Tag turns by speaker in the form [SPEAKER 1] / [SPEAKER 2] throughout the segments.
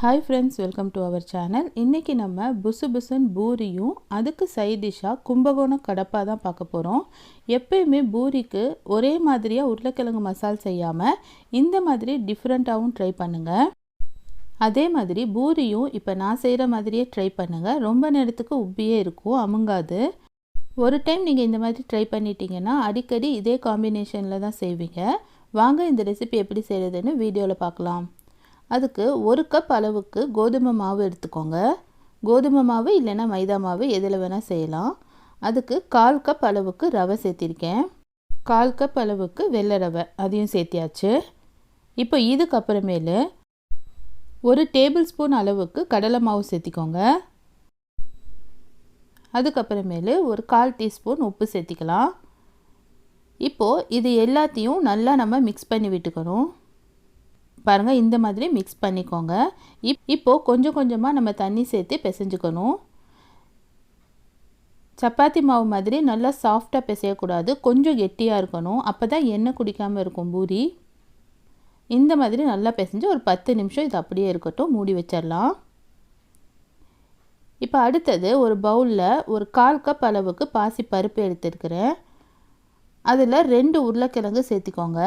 [SPEAKER 1] Hi friends welcome to our channel இன்றைக்கி நம்ம புசு புசுன் பூரியும் அதுக்கு சைட் டிஷ்ஷாக கும்பகோணம் கடப்பாக தான் பார்க்க போகிறோம் எப்பயுமே பூரிக்கு ஒரே மாதிரியாக உருளைக்கிழங்கு மசால் செய்யாமல் இந்த மாதிரி டிஃப்ரெண்ட்டாகவும் ட்ரை பண்ணுங்கள் அதே மாதிரி பூரியும் இப்போ நான் செய்கிற மாதிரியே ட்ரை பண்ணுங்கள் ரொம்ப நேரத்துக்கு உப்பியே இருக்கும் அமுங்காது. ஒரு டைம் நீங்கள் இந்த மாதிரி ட்ரை பண்ணிட்டீங்கன்னா அடிக்கடி இதே காம்பினேஷனில் தான் செய்வீங்க. வாங்க இந்த ரெசிபி எப்படி செய்கிறதுன்னு வீடியோவில் பார்க்கலாம். அதுக்கு ஒரு கப் அளவுக்கு கோதுமை மாவு எடுத்துக்கோங்க. கோதுமை மாவு இல்லைன்னா மைதா மாவு எதில் வேணால் செய்யலாம். அதுக்கு கால் கப் அளவுக்கு ரவை சேர்த்திருக்கேன். கால் கப் அளவுக்கு வெள்ளை ரவை அதையும் சேர்த்தியாச்சு. இப்போ இதுக்கப்புறமேலு ஒரு டேபிள் ஸ்பூன் அளவுக்கு கடலை மாவு சேர்த்திக்கோங்க. அதுக்கப்புறமேலு ஒரு கால் டீஸ்பூன் உப்பு சேர்த்திக்கலாம். இப்போது இது எல்லாத்தையும் நல்லா நம்ம மிக்ஸ் பண்ணி விட்டுக்கணும். பாருங்கள் இந்த மாதிரி மிக்ஸ் பண்ணிக்கோங்க. இப் இப்போது கொஞ்சம் கொஞ்சமாக நம்ம தண்ணி சேர்த்து பிசைஞ்சுக்கணும். சப்பாத்தி மாவு மாதிரி நல்லா சாஃப்டாக பிசையக்கூடாது. கொஞ்சம் கெட்டியாக இருக்கணும். அப்போ தான் எண்ணெய் குடிக்காமல் இருக்கும் பூரி. இந்த மாதிரி நல்லா பிசைஞ்சு ஒரு பத்து நிமிஷம் இது அப்படியே இருக்கட்டும். மூடி வச்சிடலாம். இப்போ அடுத்தது ஒரு பவுலில் ஒரு கால் கப் அளவுக்கு பாசி பருப்பு எடுத்துருக்கிறேன். அதில் ரெண்டு உருளைக்கிழங்கு சேர்த்திக்கோங்க.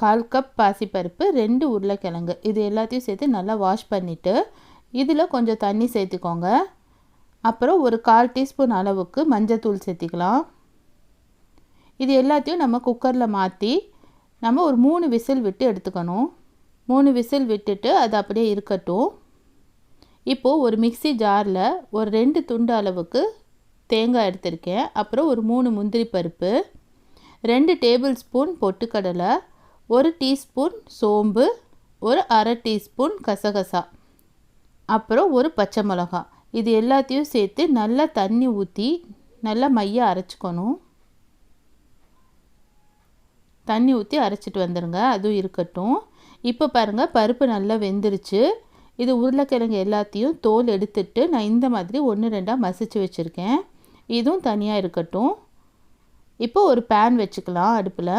[SPEAKER 1] கால் கப் பாசிப்பருப்பு ரெண்டு உருளைக்கிழங்கு. இது எல்லாத்தையும் சேர்த்து நல்லா வாஷ் பண்ணிவிட்டு இதில் கொஞ்சம் தண்ணி சேர்த்துக்கோங்க. அப்புறம் ஒரு கால் டீஸ்பூன் அளவுக்கு மஞ்சத்தூள் சேர்த்திக்கலாம். இது எல்லாத்தையும் நம்ம குக்கரில் மாற்றி நம்ம ஒரு மூணு விசில் விட்டு எடுத்துக்கணும். மூணு விசில் விட்டுட்டு அது அப்படியே இருக்கட்டும். இப்போது ஒரு மிக்சி ஜாரில் ஒரு ரெண்டு துண்டு அளவுக்கு தேங்காய் எடுத்திருக்கேன். அப்புறம் ஒரு மூணு முந்திரி பருப்பு ரெண்டு டேபிள் ஸ்பூன் பொட்டுக்கடலை ஒரு டீஸ்பூன் சோம்பு ஒரு அரை டீஸ்பூன் கசகசா. அப்புறம் ஒரு பச்சை மிளகா. இது எல்லாத்தையும் சேர்த்து நல்லா தண்ணி ஊற்றி நல்லா மைய அரைச்சிக்கணும். தண்ணி ஊற்றி அரைச்சிட்டு வந்துடுங்க அதுவும் இருக்கட்டும். இப்போ பாருங்கள் பருப்பு நல்லா வெந்துருச்சு. இது உருளைக்கிழங்கு எல்லாத்தையும் தோல் எடுத்துட்டு நான் இந்த மாதிரி ஒன்று ரெண்டாக மசிச்சு வச்சுருக்கேன். இதுவும் தனியாக இருக்கட்டும். இப்போ ஒரு பேன் வச்சுக்கலாம் அடுப்பில்.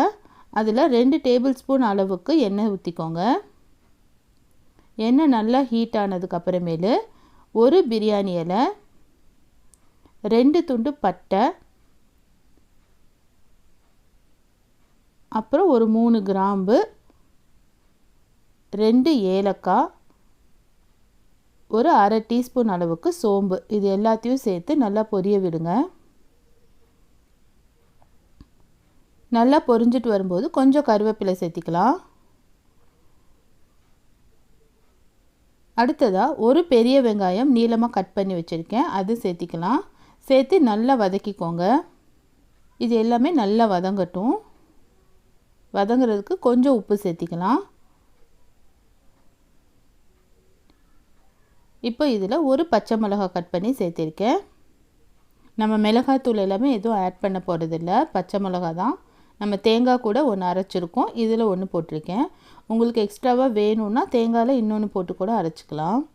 [SPEAKER 1] அதில் ரெண்டு டேபிள் ஸ்பூன் அளவுக்கு எண்ணெய் ஊற்றிக்கோங்க எண்ணெய் நல்லா ஹீட் ஆனதுக்கப்புறமேலு ஒரு பிரியாணி இலை ரெண்டு துண்டு பட்டை அப்புறம் ஒரு மூணு கிராம்பு ரெண்டு ஏலக்காய் ஒரு அரை டீஸ்பூன் அளவுக்கு சோம்பு. இது எல்லாத்தையும் சேர்த்து நல்லா பொரிய விடுங்க. நல்லா பொரிஞ்சிட்டு வரும்போது கொஞ்சம் கருவேப்பிலை சேர்த்திக்கலாம். அடுத்ததாக ஒரு பெரிய வெங்காயம் நீளமாக கட் பண்ணி வச்சுருக்கேன். அது சேர்த்திக்கலாம். சேர்த்து நல்லா வதக்கிக்கோங்க. இது எல்லாமே நல்லா வதங்கட்டும். வதங்குறதுக்கு கொஞ்சம் உப்பு சேர்த்திக்கலாம். இப்போ இதில் ஒரு பச்சை மிளகாய் கட் பண்ணி சேர்த்திருக்கேன். நம்ம மிளகாத்தூள் எல்லாமே எதுவும் ஆட் பண்ண போகிறதில்ல பச்சை மிளகா தான். நம்ம தேங்காய் கூட ஒன்று அரைச்சிருக்கோம். இதில் ஒன்று போட்டிருக்கேன். உங்களுக்கு எக்ஸ்ட்ராவாக வேணும்னா தேங்காயில் இன்னொன்று போட்டு கூட அரைச்சிக்கலாம்.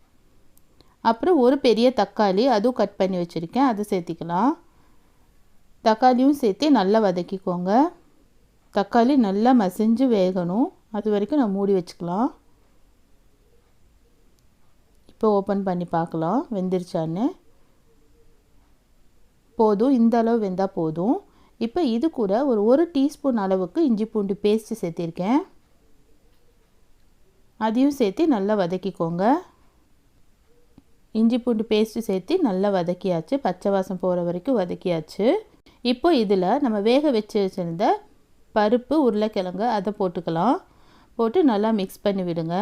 [SPEAKER 1] அப்புறம் ஒரு பெரிய தக்காளி அதுவும் கட் பண்ணி வச்சுருக்கேன். அதை சேர்த்திக்கலாம். தக்காளியும் சேர்த்து நல்லா வதக்கிக்கோங்க. தக்காளி நல்லா மசிஞ்சு வேகணும். அது வரைக்கும் நான் மூடி வச்சுக்கலாம். இப்போ ஓப்பன் பண்ணி பார்க்கலாம். வெந்துருச்சான்னு. போதும். இந்த அளவு வெந்தால் போதும். இப்போ இது கூட ஒரு ஒரு டீஸ்பூன் அளவுக்கு இஞ்சி பூண்டு பேஸ்ட்டு சேர்த்திருக்கேன். அதையும் சேர்த்து நல்லா வதக்கிக்கோங்க. இஞ்சி பூண்டு பேஸ்ட்டு சேர்த்து நல்லா வதக்கியாச்சு. பச்சை வாசம் போகிற வரைக்கும் வதக்கியாச்சு. இப்போ இதில் நம்ம வேக வச்சு வச்சுருந்த பருப்பு உருளைக்கிழங்கு அதை போட்டுக்கலாம். போட்டு நல்லா மிக்ஸ் பண்ணி விடுங்க.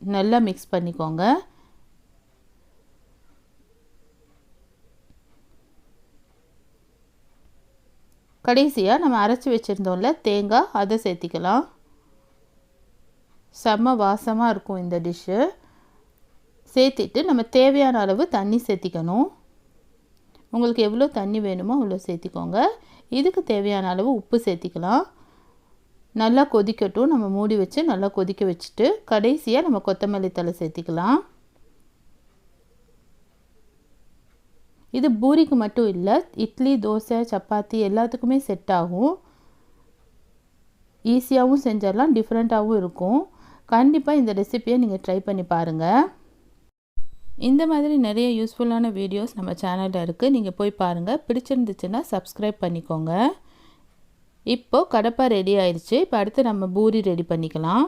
[SPEAKER 1] நல்லா மிக்ஸ் பண்ணிக்கோங்க. கடைசியாக நம்ம அரைச்சி வச்சுருந்தோம்ல தேங்காய் அதை சேர்த்திக்கலாம். செம்ம வாசமாக இருக்கும் இந்த டிஷ்ஷு சேர்த்திட்டு நம்ம தேவையான அளவு தண்ணி சேர்த்திக்கணும். உங்களுக்கு எவ்வளோ தண்ணி வேணுமோ அவ்வளோ சேர்த்திக்கோங்க. இதுக்கு தேவையான அளவு உப்பு சேர்த்திக்கலாம். நல்லா கொதிக்கட்டும். நம்ம மூடி வச்சு நல்லா கொதிக்க வச்சுட்டு கடைசியாக நம்ம கொத்தமல்லி தலை சேர்த்திக்கலாம். இது பூரிக்கு மட்டும் இல்லை இட்லி தோசை சப்பாத்தி எல்லாத்துக்குமே செட் ஆகும். ஈஸியாகவும் செஞ்சிடலாம் டிஃப்ரெண்ட்டாகவும் இருக்கும். கண்டிப்பாக இந்த ரெசிப்பியை நீங்கள் ட்ரை பண்ணி பாருங்கள் இந்த மாதிரி நிறைய யூஸ்ஃபுல்லான வீடியோஸ் நம்ம சேனலில் இருக்குது நீங்கள் போய் பாருங்கள் பிடிச்சிருந்துச்சுன்னா சப்ஸ்கிரைப் பண்ணிக்கோங்க. இப்போது கடப்பா ரெடி ஆயிடுச்சு இப்போ அடுத்து நம்ம பூரி ரெடி பண்ணிக்கலாம்.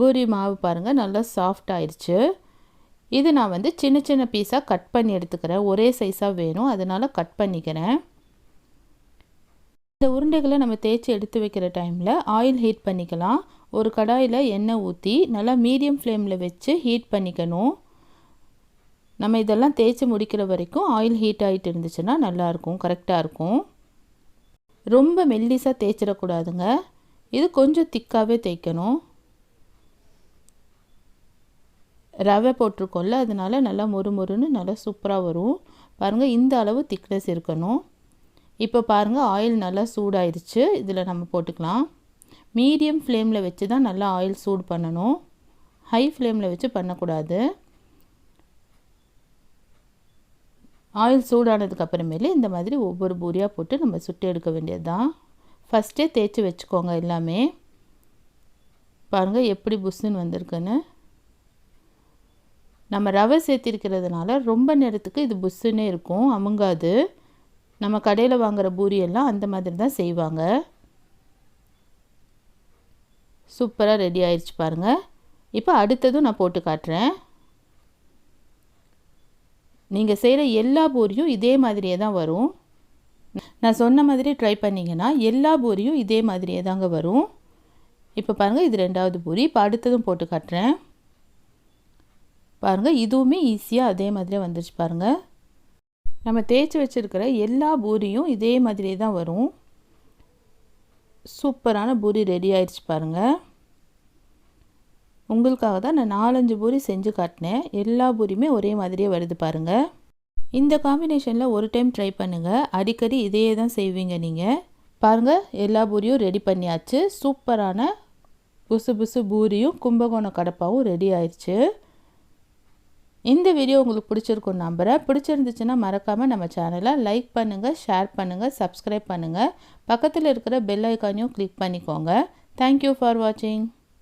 [SPEAKER 1] பூரி மாவு பாருங்கள் நல்லா சாஃப்ட் ஆயிடுச்சு இது நான் வந்து சின்ன சின்ன பீஸாக கட் பண்ணி எடுத்துக்கிறேன். ஒரே சைஸாக வேணும். அதனால் கட் பண்ணிக்கிறேன். இந்த உருண்டைகளை நம்ம தேய்ச்சி எடுத்து வைக்கிற டைமில் ஆயில் ஹீட் பண்ணிக்கலாம். ஒரு கடாயில் எண்ணெய் ஊற்றி நல்லா மீடியம் ஃப்ளேமில் வச்சு ஹீட் பண்ணிக்கணும். நம்ம இதெல்லாம் தேய்ச்சி முடிக்கிற வரைக்கும் ஆயில் ஹீட் ஆகிட்டு இருந்துச்சுன்னா நல்லாயிருக்கும் கரெக்டாக இருக்கும். ரொம்ப மெல்லிஸாக தேய்ச்சிடக்கூடாதுங்க. இது கொஞ்சம் திக்காகவே தேய்க்கணும். ரவை போட்டிருக்கோம்ல அதனால நல்லா மொறு மொறுன்னு நல்லா சூப்பராக வரும். பாருங்கள் இந்த அளவு திக்னஸ் இருக்கணும். இப்போ பாருங்கள் ஆயில் நல்லா சூடாயிருச்சு இதில் நம்ம போட்டுக்கலாம். மீடியம் ஃப்ளேமில் வச்சு தான் நல்லா ஆயில் சூடு பண்ணணும். ஹை ஃப்ளேமில் வச்சு பண்ணக்கூடாது. ஆயில் சூடானதுக்கு அப்புறமேலே இந்த மாதிரி ஒவ்வொரு பூரியாக போட்டு நம்ம சுட்டு எடுக்க வேண்டியது தான் ஃபஸ்ட்டே தேய்ச்சி வச்சுக்கோங்க எல்லாமே. பாருங்கள் எப்படி புஷ்ஷுன்னு வந்திருக்குன்னு. நம்ம ரவை சேர்த்திருக்கிறதுனால ரொம்ப நேரத்துக்கு இது புஷ்ஷுன்னே இருக்கும் அமுங்காது. நம்ம கடையில் வாங்குகிற பூரியெல்லாம் அந்த மாதிரி தான் செய்வாங்க. சூப்பராக ரெடி ஆயிடுச்சு பாருங்கள் இப்போ அடுத்ததும் நான் போட்டு காட்டுறேன். நீங்கள் செய்கிற எல்லா பூரியும் இதே மாதிரியே தான் வரும். நான் சொன்ன மாதிரி ட்ரை பண்ணிங்கன்னா எல்லா பூரியும் இதே மாதிரியே தாங்க வரும். இப்போ பாருங்கள் இது ரெண்டாவது பூரி. இப்போ அடுத்ததும் போட்டு காட்டுறேன். பாருங்கள் இதுவுமே ஈஸியாக அதே மாதிரியே வந்துருச்சு பாருங்கள் நம்ம தேய்ச்சி வச்சுருக்கிற எல்லா பூரியும் இதே மாதிரியே தான் வரும். சூப்பரான பூரி ரெடி ஆயிடுச்சு பாருங்கள் உங்களுக்காக தான் நான் நாலஞ்சு பூரி செஞ்சு காட்டினேன். எல்லா பூரியுமே ஒரே மாதிரியே வருது பாருங்கள் இந்த காம்பினேஷனில் ஒரு டைம் ட்ரை பண்ணுங்கள் அடிக்கடி இதையே தான் செய்வீங்க நீங்கள் பாருங்கள் எல்லா பூரியும் ரெடி பண்ணியாச்சு. சூப்பரான புசு புசு பூரியும் கும்பகோணம் கடப்பாவும் ரெடி ஆயிடுச்சு. இந்த வீடியோ உங்களுக்கு பிடிச்சிருக்கும் நம்புகிறேன் பிடிச்சிருந்துச்சுன்னா மறக்காமல் நம்ம சேனலை லைக் பண்ணுங்கள் ஷேர் பண்ணுங்கள் சப்ஸ்கிரைப் பண்ணுங்கள் பக்கத்தில் இருக்கிற பெல் ஐக்கானையும் கிளிக் பண்ணிக்கோங்க. தேங்க்யூ ஃபார் வாட்சிங்